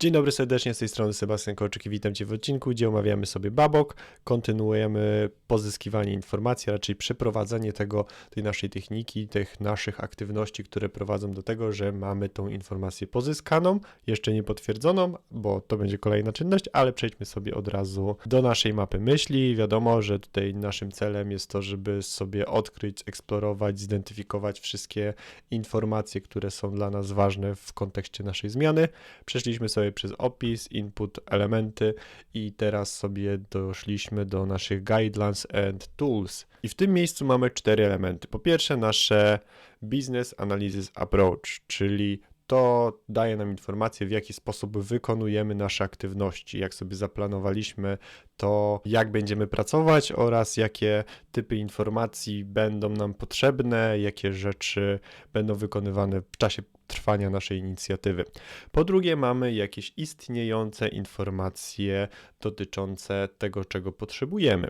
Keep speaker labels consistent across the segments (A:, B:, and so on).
A: Dzień dobry serdecznie, z tej strony Sebastian Kolczyk i witam Cię w odcinku, gdzie omawiamy sobie Babok, kontynuujemy pozyskiwanie informacji, a raczej przeprowadzanie tego, tej naszej techniki, tych naszych aktywności, które prowadzą do tego, że mamy tą informację pozyskaną, jeszcze nie potwierdzoną, bo to będzie kolejna czynność, ale przejdźmy sobie od razu do naszej mapy myśli. Wiadomo, że tutaj naszym celem jest to, żeby sobie odkryć, eksplorować, zidentyfikować wszystkie informacje, które są dla nas ważne w kontekście naszej zmiany. Przeszliśmy sobie przez opis, input, elementy i teraz sobie doszliśmy do naszych guidelines and tools. I w tym miejscu mamy cztery elementy. Po pierwsze nasze business analysis approach, czyli to daje nam informację, w jaki sposób wykonujemy nasze aktywności, jak sobie zaplanowaliśmy to, jak będziemy pracować oraz jakie typy informacji będą nam potrzebne, jakie rzeczy będą wykonywane w czasie trwania naszej inicjatywy. Po drugie, mamy jakieś istniejące informacje dotyczące tego, czego potrzebujemy.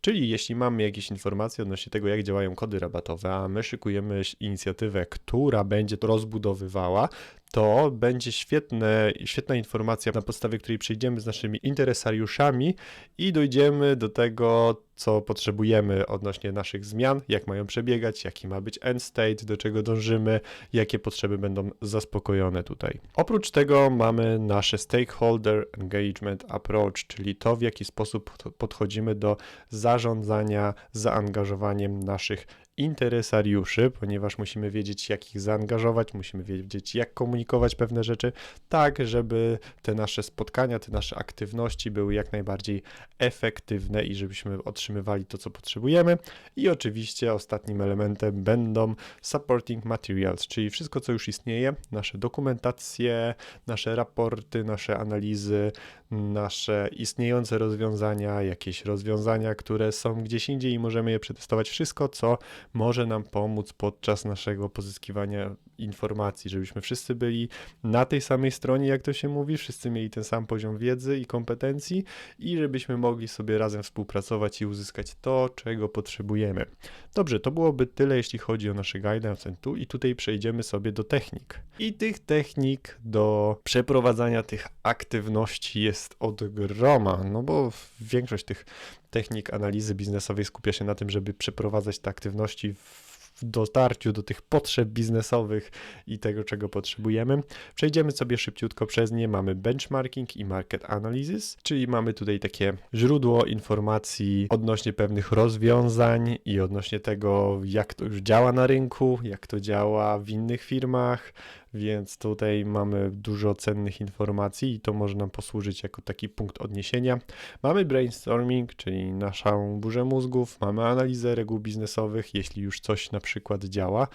A: Czyli jeśli mamy jakieś informacje odnośnie tego, jak działają kody rabatowe, a my szykujemy inicjatywę, która będzie to rozbudowywała, to będzie świetne, świetna informacja, na podstawie której przejdziemy z naszymi interesariuszami i dojdziemy do tego, co potrzebujemy odnośnie naszych zmian, jak mają przebiegać, jaki ma być end state, do czego dążymy, jakie potrzeby będą zaspokojone tutaj. Oprócz tego mamy nasze stakeholder engagement approach, czyli to, w jaki sposób podchodzimy do zarządzania zaangażowaniem naszych interesariuszy, ponieważ musimy wiedzieć, jak ich zaangażować, musimy wiedzieć, jak komunikować pewne rzeczy, tak, żeby te nasze spotkania, te nasze aktywności były jak najbardziej efektywne i żebyśmy otrzymywali to, co potrzebujemy. I oczywiście ostatnim elementem będą supporting materials, czyli wszystko, co już istnieje, nasze dokumentacje, nasze raporty, nasze analizy, nasze istniejące rozwiązania, jakieś rozwiązania, które są gdzieś indziej i możemy je przetestować. Wszystko, co może nam pomóc podczas naszego pozyskiwania informacji, żebyśmy wszyscy byli na tej samej stronie, jak to się mówi, wszyscy mieli ten sam poziom wiedzy i kompetencji i żebyśmy mogli sobie razem współpracować i uzyskać to, czego potrzebujemy. Dobrze, to byłoby tyle, jeśli chodzi o nasze guidance tu i tutaj przejdziemy sobie do technik. I tych technik do przeprowadzania tych aktywności jest od groma, no bo większość tych technik analizy biznesowej skupia się na tym, żeby przeprowadzać te aktywności w w dotarciu do tych potrzeb biznesowych i tego, czego potrzebujemy. Przejdziemy sobie szybciutko przez nie. Mamy benchmarking i market analysis, czyli mamy tutaj takie źródło informacji odnośnie pewnych rozwiązań i odnośnie tego, jak to już działa na rynku, jak to działa w innych firmach, więc tutaj mamy dużo cennych informacji i to może nam posłużyć jako taki punkt odniesienia. Mamy brainstorming, czyli naszą burzę mózgów, mamy analizę reguł biznesowych, jeśli już coś na przykład działa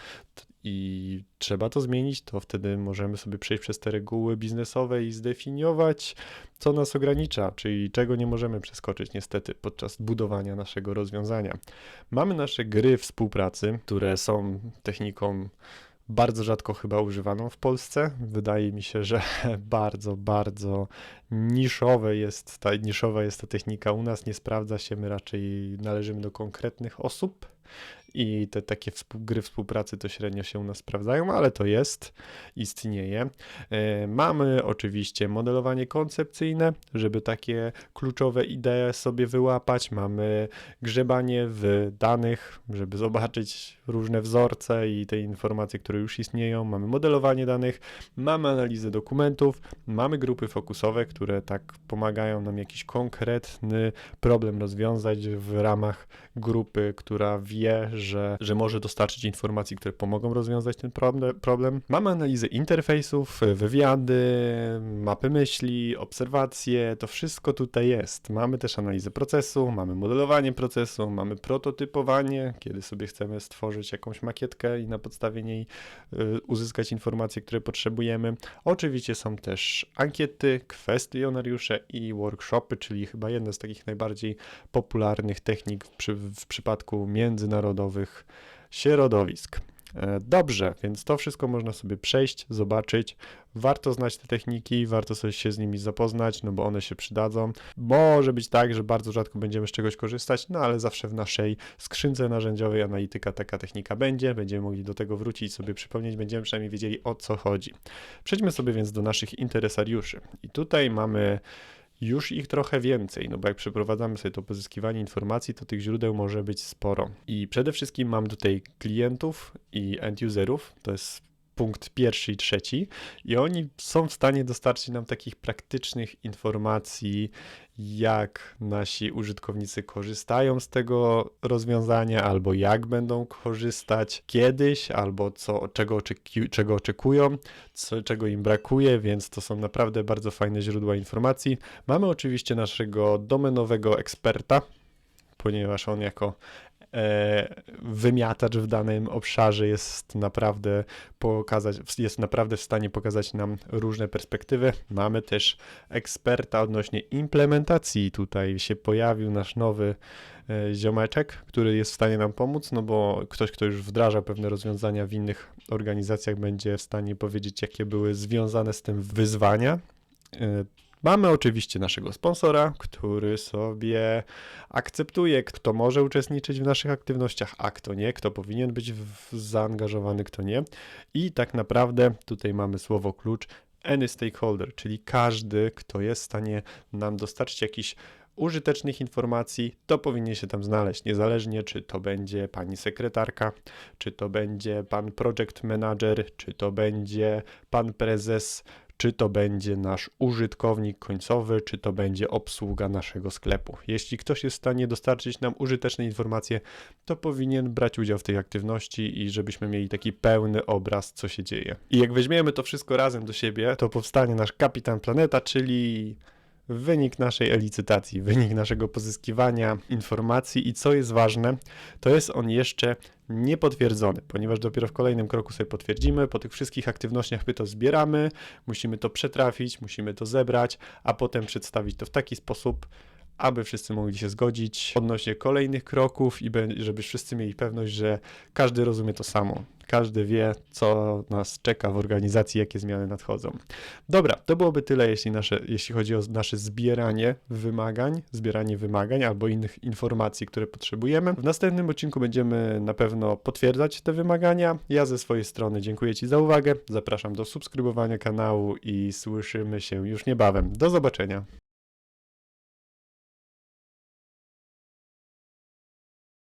A: i trzeba to zmienić, to wtedy możemy sobie przejść przez te reguły biznesowe i zdefiniować, co nas ogranicza, czyli czego nie możemy przeskoczyć niestety podczas budowania naszego rozwiązania. Mamy nasze gry współpracy, które są techniką bardzo rzadko chyba używaną w Polsce. Wydaje mi się, że bardzo, bardzo niszowe jest ta, niszowa jest ta technika u nas, nie sprawdza się, my raczej należymy do konkretnych osób i te takie gry współpracy to średnio się u nas sprawdzają, ale to jest, istnieje. E, mamy oczywiście modelowanie koncepcyjne, żeby takie kluczowe idee sobie wyłapać. Mamy grzebanie w danych, żeby zobaczyć różne wzorce i te informacje, które już istnieją. Mamy modelowanie danych, mamy analizę dokumentów, mamy grupy fokusowe, które tak pomagają nam jakiś konkretny problem rozwiązać w ramach grupy, która wie, że, że może dostarczyć informacji, które pomogą rozwiązać ten problem. Mamy analizę interfejsów, wywiady, mapy myśli, obserwacje, to wszystko tutaj jest. Mamy też analizę procesu, mamy modelowanie procesu, mamy prototypowanie, kiedy sobie chcemy stworzyć jakąś makietkę i na podstawie niej y, uzyskać informacje, które potrzebujemy. Oczywiście są też ankiety, kwestionariusze i workshopy, czyli chyba jedna z takich najbardziej popularnych technik przy, w przypadku międzynarodowych środowisk. E, Dobrze, więc to wszystko można sobie przejść, zobaczyć. Warto znać te techniki, warto sobie się z nimi zapoznać, no bo one się przydadzą. Może być tak, że bardzo rzadko będziemy z czegoś korzystać, no ale zawsze w naszej skrzynce narzędziowej analityka taka technika będzie, będziemy mogli do tego wrócić, sobie przypomnieć, będziemy przynajmniej wiedzieli o co chodzi. Przejdźmy sobie więc do naszych interesariuszy. I tutaj mamy już ich trochę więcej, no bo jak przeprowadzamy sobie to pozyskiwanie informacji, to tych źródeł może być sporo. I przede wszystkim mam tutaj klientów i end-userów, to jest punkt pierwszy i trzeci, i oni są w stanie dostarczyć nam takich praktycznych informacji, jak nasi użytkownicy korzystają z tego rozwiązania, albo jak będą korzystać kiedyś, albo co, czego, oczeki, czego oczekują, co, czego im brakuje, więc to są naprawdę bardzo fajne źródła informacji. Mamy oczywiście naszego domenowego eksperta, ponieważ on jako wymiatacz w danym obszarze jest naprawdę pokazać, jest naprawdę w stanie pokazać nam różne perspektywy. Mamy też eksperta odnośnie implementacji. Tutaj się pojawił nasz nowy e, ziomeczek, który jest w stanie nam pomóc, no bo ktoś, kto już wdraża pewne rozwiązania w innych organizacjach, będzie w stanie powiedzieć, jakie były związane z tym wyzwania. Mamy oczywiście naszego sponsora, który sobie akceptuje, kto może uczestniczyć w naszych aktywnościach, a kto nie, kto powinien być zaangażowany, kto nie. I tak naprawdę tutaj mamy słowo klucz any stakeholder, czyli każdy, kto jest w stanie nam dostarczyć jakiś użytecznych informacji, to powinien się tam znaleźć, niezależnie czy to będzie pani sekretarka, czy to będzie pan project manager, czy to będzie pan prezes, czy to będzie nasz użytkownik końcowy, czy to będzie obsługa naszego sklepu. Jeśli ktoś jest w stanie dostarczyć nam użyteczne informacje, to powinien brać udział w tej aktywności i żebyśmy mieli taki pełny obraz, co się dzieje. I jak weźmiemy to wszystko razem do siebie, to powstanie nasz kapitan planeta, czyli wynik naszej licytacji, wynik naszego pozyskiwania informacji i co jest ważne, to jest on jeszcze niepotwierdzony, ponieważ dopiero w kolejnym kroku sobie potwierdzimy, po tych wszystkich aktywnościach my to zbieramy, musimy to przetrafić, musimy to zebrać, a potem przedstawić to w taki sposób, aby wszyscy mogli się zgodzić odnośnie kolejnych kroków i żeby wszyscy mieli pewność, że każdy rozumie to samo. Każdy wie, co nas czeka w organizacji, jakie zmiany nadchodzą. Dobra, to byłoby tyle, jeśli, nasze, jeśli chodzi o nasze zbieranie wymagań, zbieranie wymagań albo innych informacji, które potrzebujemy. W następnym odcinku będziemy na pewno potwierdzać te wymagania. Ja ze swojej strony dziękuję Ci za uwagę, zapraszam do subskrybowania kanału i słyszymy się już niebawem. Do zobaczenia.